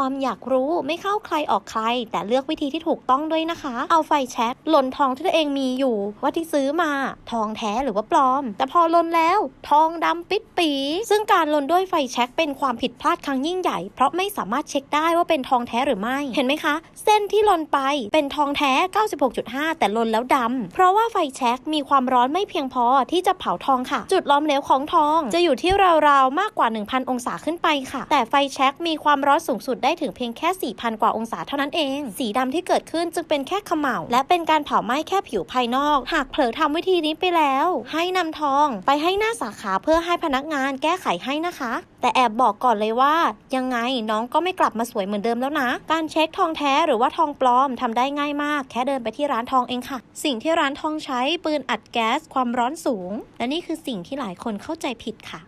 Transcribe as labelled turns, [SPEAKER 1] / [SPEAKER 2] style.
[SPEAKER 1] ความอยากรู้ไม่เข้าใครออกใคร แต่เลือกวิธีที่ถูกต้องด้วยนะคะ เอาไฟแช็กหล่นทองที่ตัวเองมีอยู่ ว่าที่ซื้อมา ทองแท้หรือว่าปลอม แต่พอหล่นแล้ว ทองดำปิดปี ซึ่งการหล่นด้วยไฟแช็กเป็นความผิดพลาดครั้งยิ่งใหญ่ เพราะไม่สามารถเช็คได้ว่าเป็นทองแท้หรือไม่ เห็นไหมคะ เส้นที่หล่นไปเป็นทองแท้ 96.5 แต่หล่นแล้วดำเพราะว่าไฟแช็กมีความร้อนไม่เพียงพอที่จะเผาทองค่ะ จุดล้อมเหลวของทอง จะอยู่ที่ราวๆมากกว่า 1,000 องศาขึ้นไปค่ะ แต่ไฟแช็กมีความร้อนสูงสุดได้ได้ถึงเพียงแค่ 4,000 กว่าองศาเท่านั้นเอง สีดำที่เกิดขึ้นจึงเป็นแค่ขมเหลาและเป็นการเผาไหม้แค่ผิวภายนอก หากเผลอทำวิธีนี้ไปแล้ว ให้นำทองไปให้หน้าสาขาเพื่อให้พนักงานแก้ไขให้นะคะ แต่แอบบอกก่อนเลยว่า ยังไงน้องก็ไม่กลับมาสวยเหมือนเดิมแล้วนะ การเช็คทองแท้หรือว่าทองปลอมทำได้ง่ายมาก แค่เดินไปที่ร้านทองเองค่ะ สิ่งที่ร้านทองใช้ปืนอัดแก๊สความร้อนสูง และนี่คือสิ่งที่หลายคนเข้าใจผิดค่ะ